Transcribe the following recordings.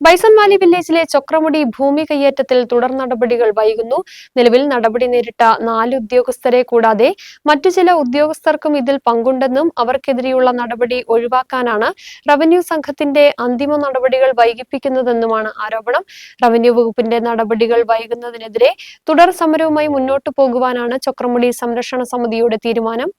ബൈസൺവാലി വില്ലേജിലെ ചൊക്രമുടി ഭൂമി കയ്യേറ്റത്തിൽ തുടർ നടപടികൾ വൈകുന്നു. നിലവിൽ നടപടി നേരിട്ട നാല് ഉദ്യോഗസ്ഥരെ കൂടാതെ മറ്റു ചില ഉദ്യോഗസ്ഥർക്കും ഇതിൽ പങ്കുണ്ടെന്നും അവർക്കെതിരെയുള്ള നടപടി ഒഴിവാക്കാനാണ് റവന്യൂ സംഘത്തിന്റെ അന്തിമ നടപടികൾ വൈകിപ്പിക്കുന്നതെന്നുമാണ് ആരോപണം. റവന്യൂ വകുപ്പിന്റെ നടപടികൾ വൈകുന്നതിനെതിരെ തുടർ സമരവുമായി മുന്നോട്ടു പോകുവാനാണ് ചൊക്രമുടി സംരക്ഷണ സമിതിയുടെ തീരുമാനം.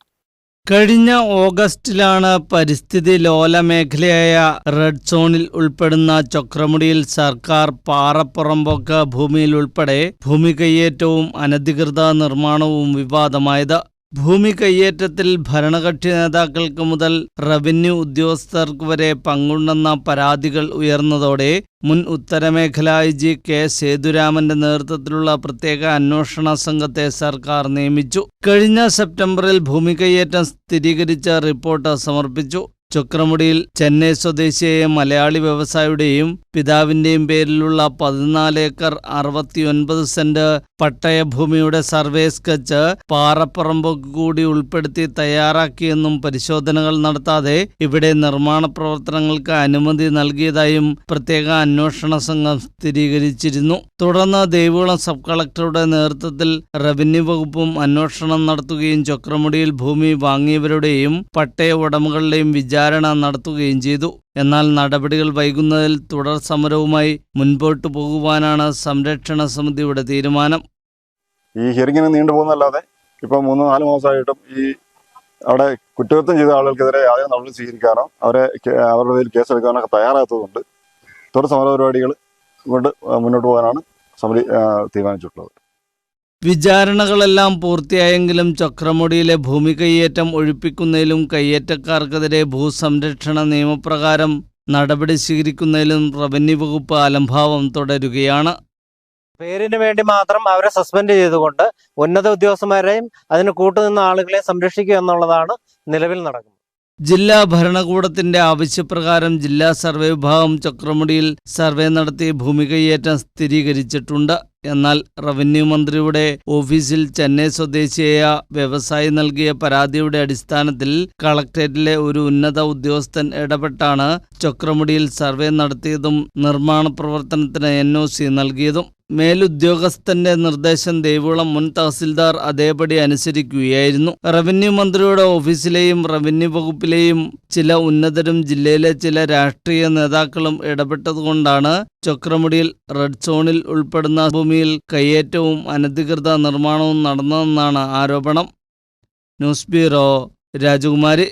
കഴിഞ്ഞ ഓഗസ്റ്റിലാണ് പരിസ്ഥിതി ലോല മേഖലയായ റെഡ് സോണിൽ ഉൾപ്പെടുന്ന ചക്രമുടിയിൽ സർക്കാർ പാറപ്പുറമ്പോക്ക് ഭൂമിയിൽ ഉൾപ്പെടെ ഭൂമി കയ്യേറ്റവും അനധികൃത നിർമ്മാണവും വിവാദമായത്. ഭൂമി കയ്യേറ്റത്തിൽ ഭരണകക്ഷി നേതാക്കൾക്ക് മുതൽ റവന്യൂ ഉദ്യോഗസ്ഥർക്ക് വരെ പങ്കുണ്ടെന്ന പരാതികൾ ഉയർന്നതോടെ മുൻ ഉത്തരമേഖല ഐ ജി കെ സേതുരാമന്റെ നേതൃത്വത്തിലുള്ള പ്രത്യേക അന്വേഷണ സംഘത്തെ സർക്കാർ നിയമിച്ചു. കഴിഞ്ഞ സെപ്റ്റംബറിൽ ഭൂമി കയ്യേറ്റം സ്ഥിരീകരിച്ച റിപ്പോർട്ട് സമർപ്പിച്ചു. ചുക്രമുടിയിൽ ചെന്നൈ സ്വദേശിയായ മലയാളി വ്യവസായിയുടെയും പിതാവിന്റെയും പേരിലുള്ള പതിനാല് ഏക്കർ അറുപത്തിയൊൻപത് സെന്റ് പട്ടയഭൂമിയുടെ സർവേ സ്കെച്ച് പാറപ്പറമ്പ് കൂടി ഉൾപ്പെടുത്തി തയ്യാറാക്കിയെന്നും പരിശോധനകൾ നടത്താതെ ഇവിടെ നിർമ്മാണ പ്രവർത്തനങ്ങൾക്ക് അനുമതി നൽകിയതായും പ്രത്യേക അന്വേഷണ സംഘം സ്ഥിരീകരിച്ചിരുന്നു. തുടർന്ന് ദേവികുളം സബ് കളക്ടറുടെ നേതൃത്വത്തിൽ റവന്യൂ വകുപ്പും അന്വേഷണം നടത്തുകയും ചൊക്രമുടിയിൽ ഭൂമി വാങ്ങിയവരുടെയും പട്ടയ ഉടമകളുടെയും വിചാരണ നടത്തുകയും ചെയ്തു. എന്നാൽ നടപടികൾ വൈകുന്നതിൽ തുടർ സമരവുമായി മുൻപോട്ടു പോകുവാനാണ് സംരക്ഷണ സമിതിയുടെ തീരുമാനം. ഈ ഹിയറിങ്ങിന് നീണ്ടുപോകുന്നല്ലാതെ ഇപ്പോൾ മൂന്ന് നാല് മാസമായിട്ടും ഈ അവിടെ കുറ്റകൃത്യം ചെയ്ത ആളുകൾക്കെതിരെ ആദ്യം നടപടി സ്വീകരിക്കാനോ അവരെ അവരുടെ പേരിൽ കേസെടുക്കാനോ ഒക്കെ തയ്യാറാത്തതുകൊണ്ട് തുടർ സമര പരിപാടികൾ കൊണ്ട് മുന്നോട്ട് പോകാനാണ് സമിതി തീരുമാനിച്ചിട്ടുള്ളത്. വിചാരണകളെല്ലാം പൂർത്തിയായെങ്കിലും ചക്രമുടിയിലെ ഭൂമി കയ്യേറ്റം ഒഴിപ്പിക്കുന്നതിലും കയ്യേറ്റക്കാർക്കെതിരെ ഭൂസംരക്ഷണ നിയമപ്രകാരം നടപടി സ്വീകരിക്കുന്നതിലും റവന്യൂ വകുപ്പ് അലംഭാവം തുടരുകയാണ്. പേരിന് വേണ്ടി മാത്രം അവരെ സസ്പെൻഡ് ചെയ്തുകൊണ്ട് ഉന്നത ഉദ്യോഗസ്ഥന്മാരെയും അതിന് കൂട്ടുനിന്ന ആളുകളെ സംരക്ഷിക്കുക എന്നുള്ളതാണ് നിലവിൽ നടക്കുന്നത്. ജില്ലാ ഭരണകൂടത്തിന്റെ ആവശ്യപ്രകാരം ജില്ലാ സർവേ വിഭാഗം ചക്രമുടിയിൽ സർവേ നടത്തി ഭൂമി കൈയേറ്റം സ്ഥിരീകരിച്ചിട്ടുണ്ട്. എന്നാൽ റവന്യൂ മന്ത്രിയുടെ ഓഫീസിൽ ചെന്നൈ സ്വദേശിയായ വ്യവസായി നൽകിയ പരാതിയുടെ അടിസ്ഥാനത്തിൽ കളക്ടറേറ്റിലെ ഒരു ഉന്നത ഉദ്യോഗസ്ഥൻ ഇടപെട്ടാണ് ചക്രമുടിയിൽ സർവേ നടത്തിയതും നിർമ്മാണ പ്രവർത്തനത്തിന് എൻ നൽകിയതും. മേലുദ്യോഗസ്ഥന്റെ നിർദ്ദേശം ദേവികുളം മുൻ തഹസിൽദാർ അതേപടി അനുസരിക്കുകയായിരുന്നു. റവന്യൂ മന്ത്രിയുടെ ഓഫീസിലെയും റവന്യൂ വകുപ്പിലെയും ചില ഉന്നതരും ജില്ലയിലെ ചില രാഷ്ട്രീയ നേതാക്കളും ഇടപെട്ടതുകൊണ്ടാണ് ചക്രമുടിയിൽ റെഡ് സോണിൽ ഉൾപ്പെടുന്ന ഭൂമിയിൽ കയ്യേറ്റവും അനധികൃത നിർമ്മാണവും നടന്നതെന്നാണ് ആരോപണം. ന്യൂസ് ബ്യൂറോ രാജകുമാരി.